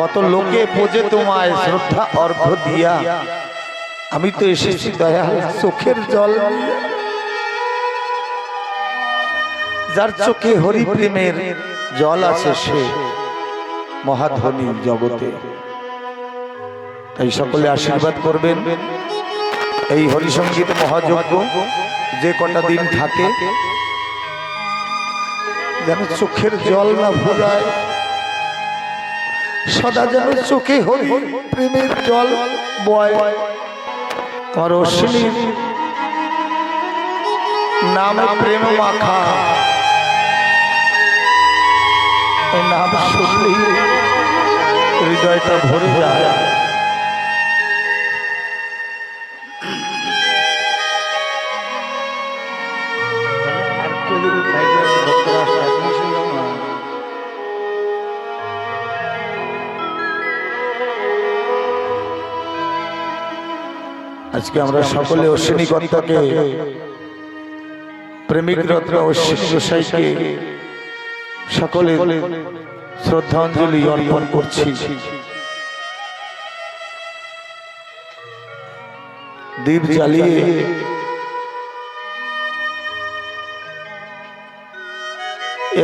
কত লোকে পোজে তোমায় শ্রদ্ধা অর্ঘ দিয়া। আমি তো এসেছি দয়াল চোখের জল। যার চোখে হরি প্রেমের জল আছে সে মহাধনী জগতে। তাই সকলে আশীর্বাদ করবেন। এই হরিসঙ্গীত মহাযজ্ঞ যে কটা দিন থাকে, যেন চোখের জল না ভুলায়। সদা যেন চোখে হরি প্রেমের জল নামে প্রেম মাখা। নাম শুনলেই হৃদয়টা ভরে যায়। আজকে আমরা সকলে অশ্বিনী কর্তাকে প্রেমিক রত্ন অশ্বিনী সকলে শ্রদ্ধাঞ্জলি অর্পণ করছি। দীপ জ্বালিয়ে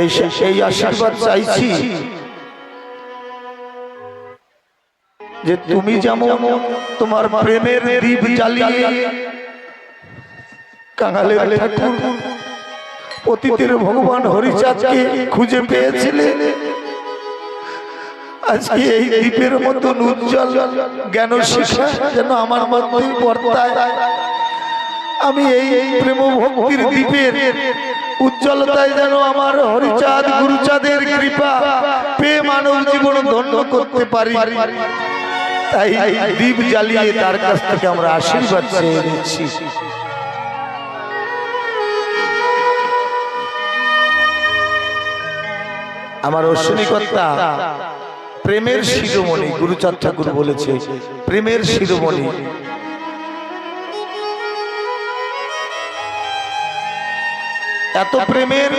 এই এই আশীর্বাদ চাইছি। যে তুমি যেমন তোমার প্রেমের দীপ জ্বালিয়ে কাঙালের ঠাকুর পতিতের ভগবান হরিচাঁদকে খুঁজে পেয়েছিলে। আজকে এই দ্বীপের মতন উজ্জ্বল জ্ঞান শিক্ষা যেন আমার মধ্যে বর্তায়। আমি এই প্রেম ভক্তির দ্বীপের উজ্জ্বলতায় যেন আমার হরিচাঁদ গুরুচাঁদের কৃপা পেয়ে মানব জীবন ধন্য করতে পারি। তাই দ্বীপ জ্বালিয়ে তার কাছ থেকে আমরা আশীর্বাদ চেয়ে নিচ্ছি। আমার অশ্বিনীকর্তা প্রেমের শিরোমণি গুরুচাঁদ ঠাকুর বলেছে প্রেমের শিরোমণি। এত প্রেমের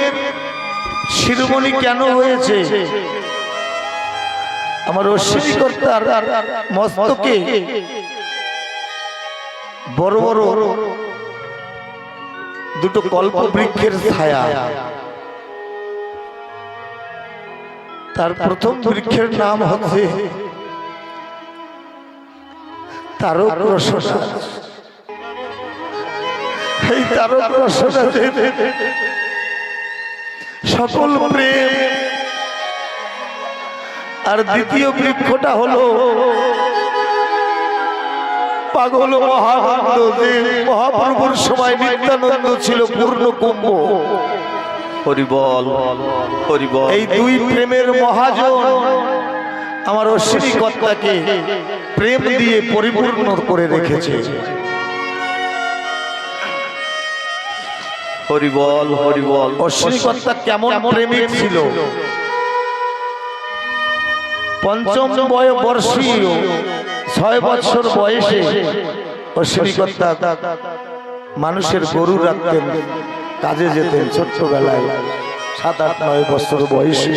শিরোমণি কেন হয়েছে? আমার অশ্বিনীকর্তার মস্তকে বড় বড় দুটো কল্প বৃক্ষের ছায়া। তার প্রথম বৃক্ষের নাম হচ্ছে রসনাতে সকল প্রেম আর দ্বিতীয় বৃক্ষটা হলো পাগল মহানন্দ যে মহাপ্রভুর সময় নিত্যানন্দ ছিল পূর্ণ কুম্ভ। হরিবল হরিবল। এই দুই প্রেমের মহাজন আমার অশ্বিনী কর্তাকে প্রেম দিয়ে পরিপূর্ণ করে রেখেছে। হরিবল হরিবল। অশ্বিনী কর্তা কেমন প্রেমিক ছিল? পঞ্চম বয় বর্ষীয় ছয় বছর বয়সে কর্তা মানুষের গরু রাখতেন কাজে যেতেন ছোট্টবেলায় সাত আট নয় বছর বয়সে।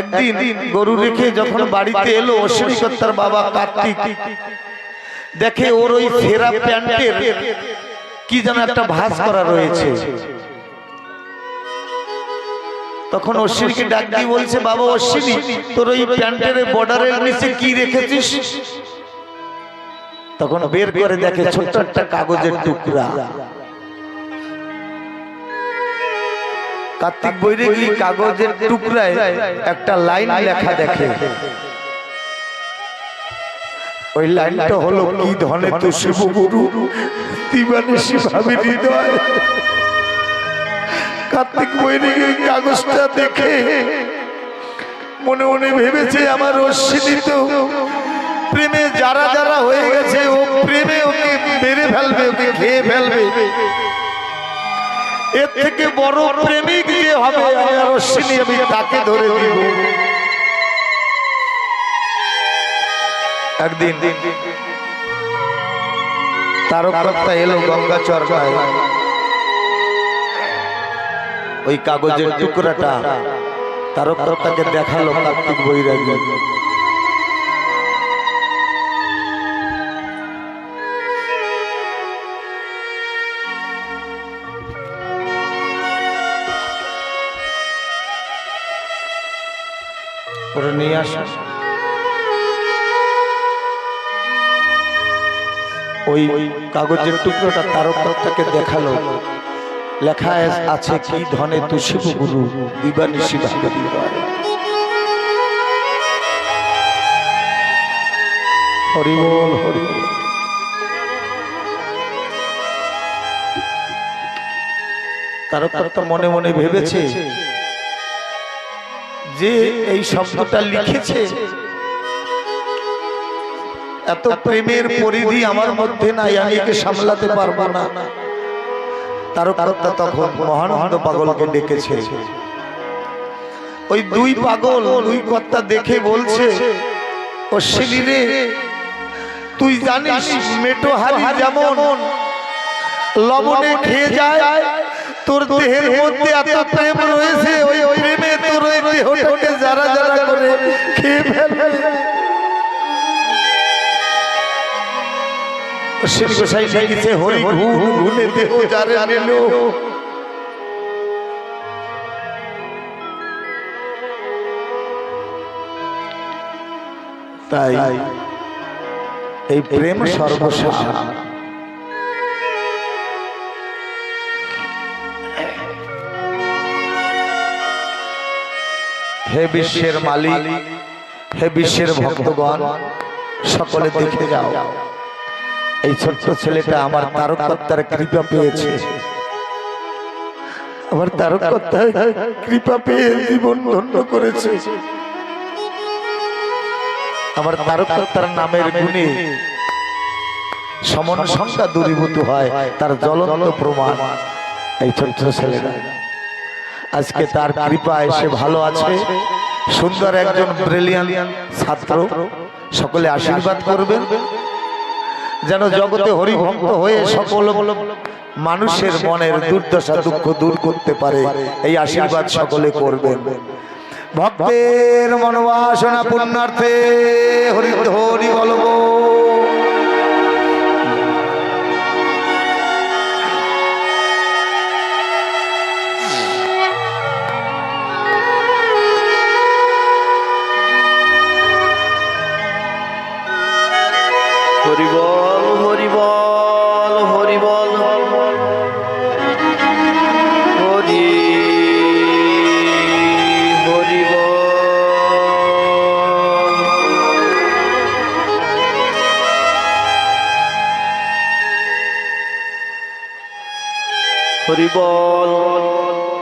একদিন গরু রেখে যখন বাড়িতে এলো অশ্বিনী কর্তার বাবা কার্তিক দেখে ওর ওই ফেরা প্যান্টের কি যেন একটা ভাস করা রয়েছে। তখন অশ্বিনীকে ডাক দিয়ে বলছে বাবা অশ্বিনী তোর ওই প্যান্টের বর্ডারের নিচে কি রেখেছিস? তখন বের করে দেখে ছোট্ট একটা কাগজের টুকরা। কার্তিক বৈরাগী কাগজের টুকরায় একটা লাইন লেখা দেখে। ওই লাইনটা হলো কি ধনে তো শিবগুরু দিবানিসি ভাবি হৃদয়। কার্তিক ওই কাগজটা দেখে মনে মনে ভেবেছে আমার অশ্বিনী তো প্রেমে যারা যারা হয়ে গেছে, ও প্রেমে ওকে মেরে ফেলবে, ওকে খেয়ে ফেলবে। এর থেকে বড় প্রেমিক যে হবে, আমার অশ্বিনী আমি তাকে ধরে দিব একদিন তারকর্তা এলো গঙ্গা চরকায় ওই কাগজের টুকরাটা তারকাকে দেখাল কার্তিক বৈরাগী। ওরা নিয়ে আসা। ওই কাগজের টুকরোটা তারকাকে দেখাল। লেখা আছে কি ধনে তু শিবগুরু দিবানিশি ভাগবতী হয় হরি বল হরি বল। তারকা মনে মনে ভেবেছে যে এই শব্দটা লিখেছে। এত প্রেমের পরিধি আমার মধ্যে নাই, আমি একে সামলাতে পারব না। তারকাত্তা তখন মহানন্দ পাগলকে ডেকেছে। ওই দুই পাগল দুই কর্তা দেখে বলছে ও রে তুই জানিস মেটো হারি যেমন লবণে খেয়ে যায় তোর দেহের মধ্যে এত প্রেম রয়েছে ওই প্রেমে তোর দেহটাকে যারা যারা করে খেয়ে ফেলবে শ্রী গোসাই লিখেছে হরি ঘুনে দেহ যারে নিল। তাই এই প্রেম সর্বসার হে বিশ্বের মালিক হে বিশ্বের ভক্তগণ সকলে দেখে যাও। এই ছোট্ট ছেলেটা আমার তারকত্তার কৃপা পেয়েছে। আমার তারকত্তার কৃপা পেয়ে জীবন ধন্য করেছে। আমার তারকত্তার নামের গুণে সমন সংখ্যা দূরীভূত হয়, তার জ্বলন্ত প্রমাণ। এই ছোট্ট ছেলেটা, আজকে তার কৃপা এসে ভালো আছে, সুন্দর একজন ব্রিলিয়ান ছাত্র। সকলে আশীর্বাদ করবেন। যেন জগতে হরিভক্ত হয়ে সকল মানুষের মনের দুর্দশা দুঃখ দূর করতে পারে। এই আশীর্বাদ সকলে করবেন। ভক্তের মনোবাসনা পুণ্যার্থে হরি হরি বলব। হরি বল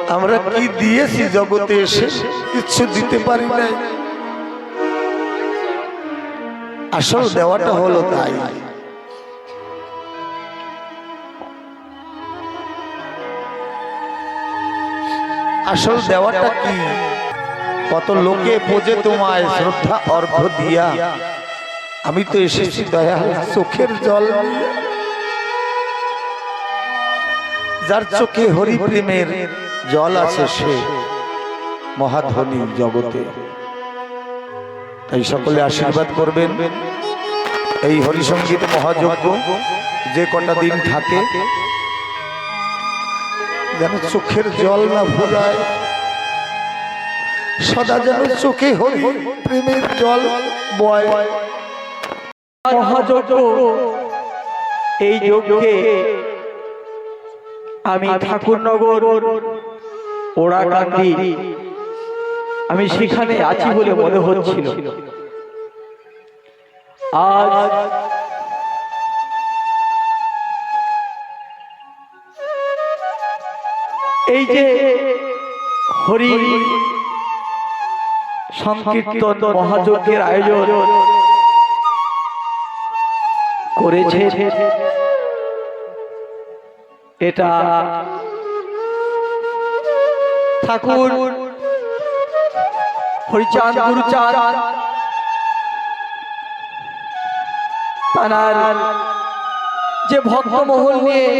আমরা কি দিয়েছি জগতে এসে? কিছু দিতে পারি নাই। আসল দেওয়াটা হলো তাই। আসল দেওয়াটা কি? কত লোকে বোঝে তোমায়, শ্রদ্ধা অর্ঘ দিয়া। আমি তো এসেছি দয়া চোখের জল যার চোখে হরি প্রেমের জল আছে সে মহাধনী জগতে। তাই সকলে আশীর্বাদ করবেন। এই হরিসঙ্গীত মহাযজ্ঞ যে কটা দিন থাকে যেন চোখের জল না ভোলায়। সদা যেন চোখে হরি প্রেমের জল বয়। মহাযজ্ঞ। এই যজ্ঞে আমি ঠাকুরনগর ওড়াকান্দি। আমি সেখানে আছি বলে মনে হচ্ছিল। আজ এই যে হরি সংকীর্তন মহাযজ্ঞের আয়োজন করেছে। এটা ঠাকুর হরিচাঁদ গুরুচাঁদ তানার যে ভক্তমহল নিয়ে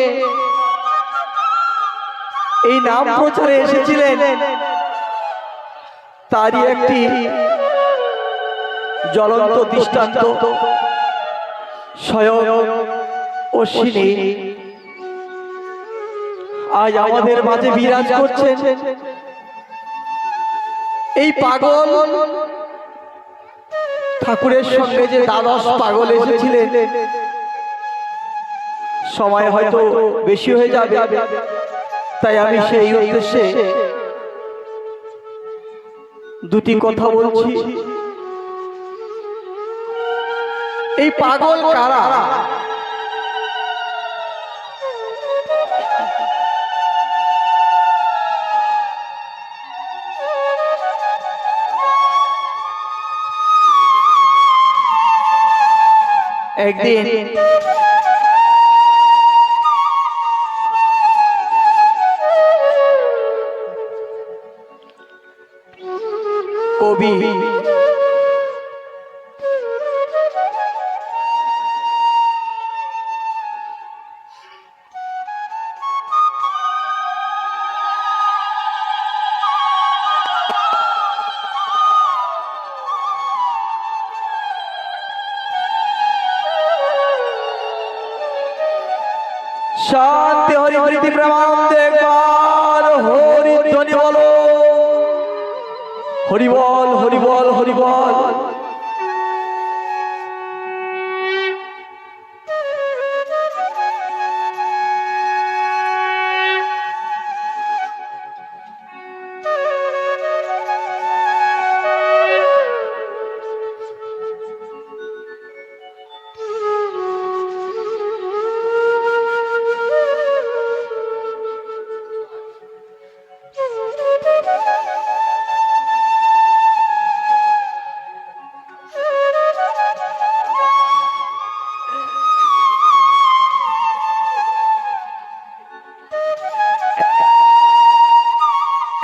এই নাম প্রচারে এসেছিলেন, তারই একটি জ্বলন্ত দৃষ্টান্ত, স্বয়ং অশ্বিনী। আজ আমাদের মাঝে বিরাজ করছেন এই পাগল ঠাকুরের সঙ্গে যে দ্বাদশ পাগল এসেছিলেন সময় হয়তো বেশি হয়ে যাবে। তাই আমি সেই উদ্দেশ্যে দুটি কথা বলছি। এই পাগল কারা? একদিন হরি বল হরি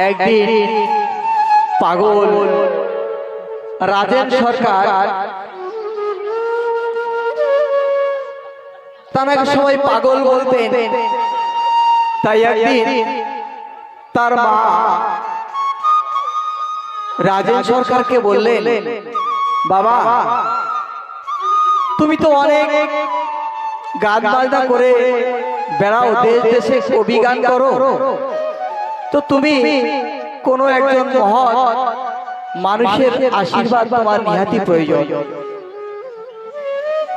একদিন পাগল রাজেন সরকার তাকে সবাই পাগল বলতেন, তাই একদিন তার মা রাজেন সরকারকে বললেন, বাবা, তুমি তো অনেক গান বাজনা করে বেড়াও, দেশ দেশে কবি গান করো। তো তুমি কোনো একজন মহৎ মানুষের আশীর্বাদ তোমার নিহাতি প্রয়োজন।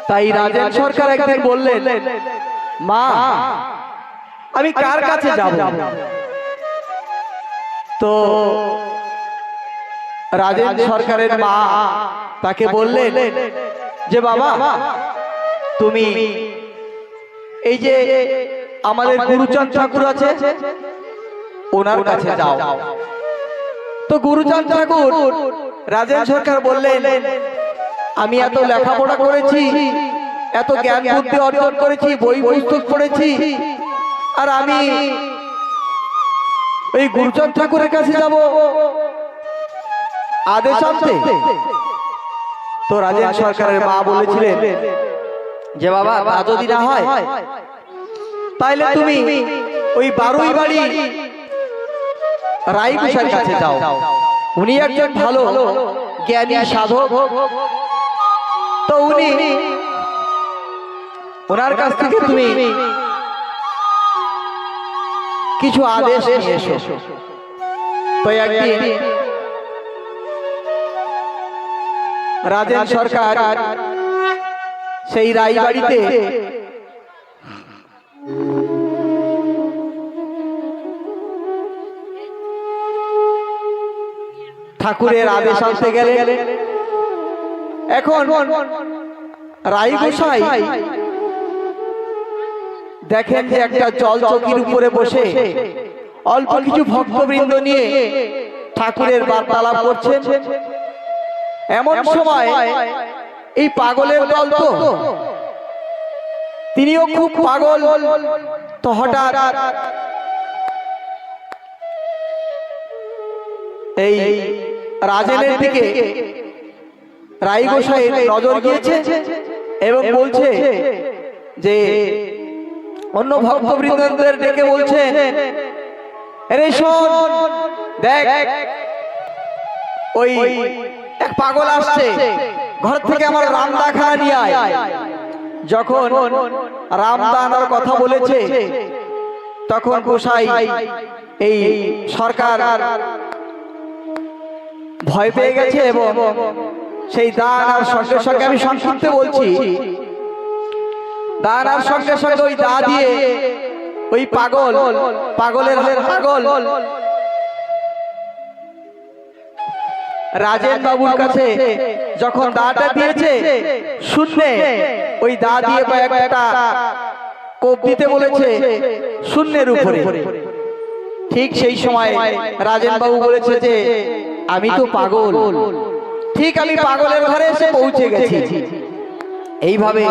তাই রাজেন সরকার একদিন বললেন মা আমি কার কাছে যাব? তো রাজেন সরকারের মা তাকে বললেন যে বাবা তুমি এই যে আমাদের গুরুচাঁদ ঠাকুর আছে ওনার কাছে যাও। তো গুরুচাঁদ ঠাকুর, রাজেন সরকার বললেন, আমি এত লেখাপড়া করেছি, এত জ্ঞান বুদ্ধি অর্জন করেছি, বই পুস্তক পড়েছি, আর আমি ওই গুরুচাঁদ ঠাকুরের কাছে যাব আদেশ আনতে তো রাজেন সরকারের মা বলেছিলেন, যে বাবা, তা যদি না হয়, তাইলে তুমি ওই বারুই বাড়ি রায়কুশার কাছে যাও। উনি একজন ভালো জ্ঞানী সাধক। তো উনি ওনার কাছ থেকে তুমি কিছু আদেশ এসো। তো একদিন রাজেন সরকার সেই রায়বাড়িতে ঠাকুরের আদেশ আনতে গেলে এখন রাই গোসাই দেখেন যে একটা জল চকির উপরে বসে অল্প কিছু ভক্তবৃন্দ নিয়ে ঠাকুরের বার্তালাপ করছেন। এমন সময় এই পাগলের দল তো। তিনিও খুব পাগল। তো হঠাৎ এই রাজেনের দিকে রাই গোসাইয়ের নজর গিয়েছে এবং বলছে যে অন্য ভক্তবৃন্দদের ডেকে বলছে আরে শোন দেখ ওই এক পাগল আসছে ঘর থেকে আমার রামদা খানা নিয়ে আয়। যখন রামদা আনার কথা বলেছে তখন গোসাই এই সরকার ভয় পেয়ে গেছে এবং সেই দান আর সঙ্গে সঙ্গে আমি সংক্ষিপ্তে বলছি। দান আর সঙ্গে সঙ্গে ওই দা দিয়ে ওই পাগল পাগলের পাগল। রাজেন বাবুর কাছে যখন দাটা দিয়েছে শূন্যে ওই দা দিয়ে কয়েকটা কোপ দিতে বলেছে শূন্যের উপরে। ঠিক সেই সময় রাজেন বাবু বলেছে যে আমি তো পাগল। ঠিক আমি পাগলের ঘরে এসে পৌঁছে গেছি। এইভাবে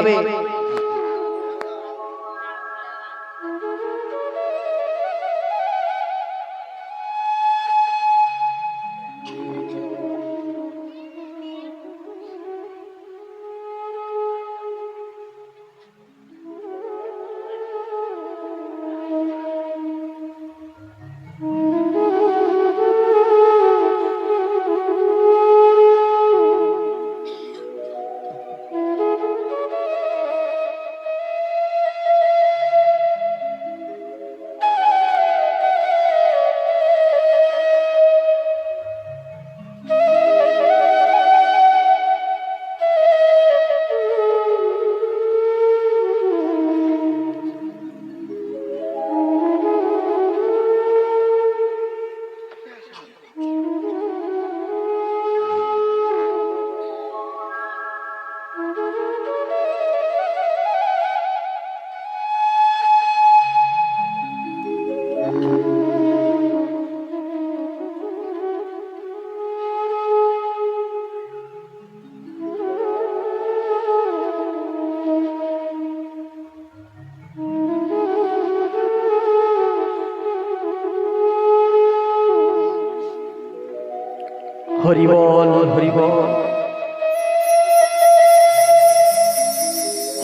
হরিবল হরিবল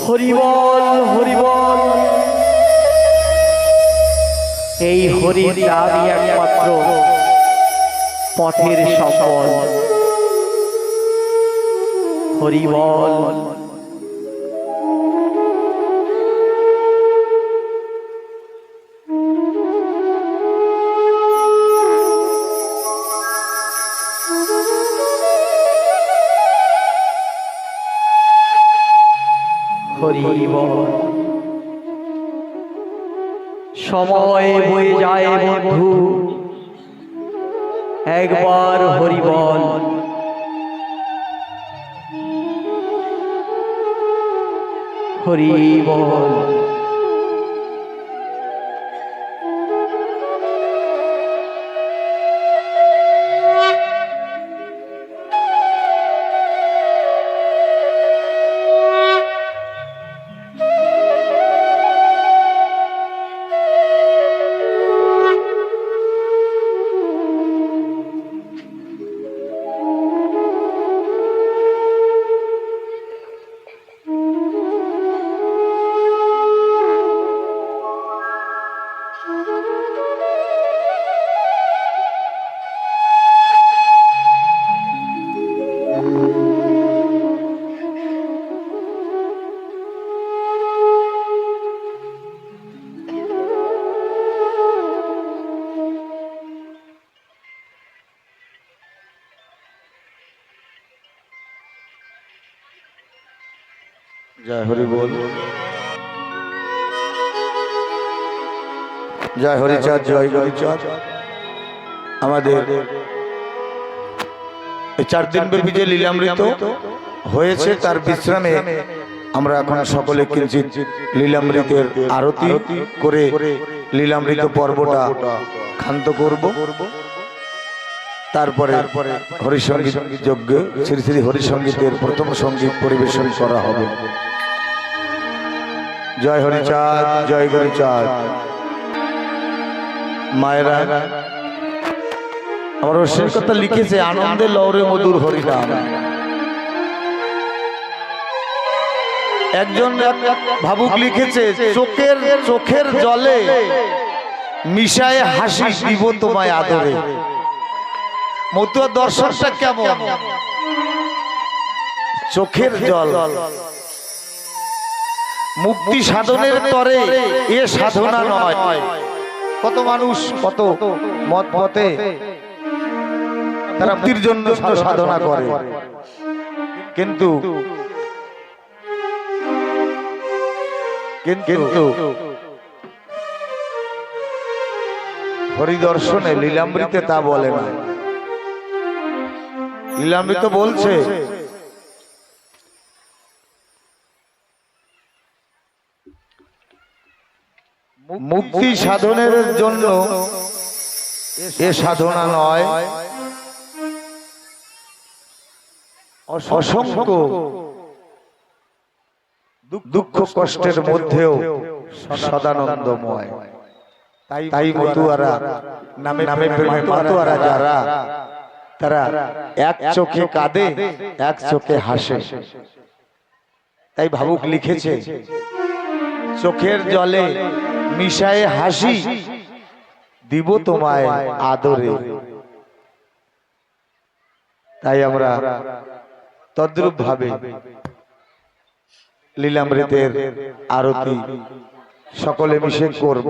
হরিবল হরিবল। এই হরি নামই একমাত্র পথের সম্বল হরিবল। সময় বয়ে যায় বন্ধু। একবার হরিবল। হরিবল। হরি বল। জয় হরিচাঁদ জয় হরিচাঁদ আমাদের এই চার দিন ব্যাপী যে লীলামৃত হয়েছে, তার বিশ্রামে আমরা এখন সকলে কিঞ্চিত লীলামৃতের আরতি করে লীলামৃত পর্বটা ক্ষান্ত করব। তারপরে হরিসঙ্গীত যজ্ঞ, শ্রী শ্রী হরিসঙ্গীতের প্রথম সংগীত পরিবেশন করা হবে। জয় হরিচাঁদ জয় হরিচাঁদ মায়েরা, আমার অশ্বিন কথা লিখেছে, আনন্দে লৌরে মধুর হরিনাম। একজন ভাবুক লিখেছে, চোখের চোখের জলে মিশায় হাসি দিব তোমায় আদরে। মতুয়ার দর্শনটা কেমন? চোখের জল। মুক্তি সাধনের তরে এ সাধনা নয়। কত মানুষ কত মত পথে তারা মুক্তির জন্য সাধনা করে। কিন্তু কিন্তু হরিদর্শনে লীলামৃতে তা বলে না। লীলামৃত বলছে মুক্তি সাধনের জন্য এ সাধনা নয়। অসংখ্য দুঃখ কষ্টের মধ্যেও সদানন্দময়। তাই মতুয়ারা, নামে নামে প্রেমে যারা, তারা এক চোখে কাঁদে, এক চোখে হাসে। তাই ভাবুক লিখেছে, চোখের জলে মিশায়ে হাসি দিব তোমায় আদরে। তাই আমরা তদ্রুপ ভাবে লীলামৃতের আরতি সকলে মিশে করব।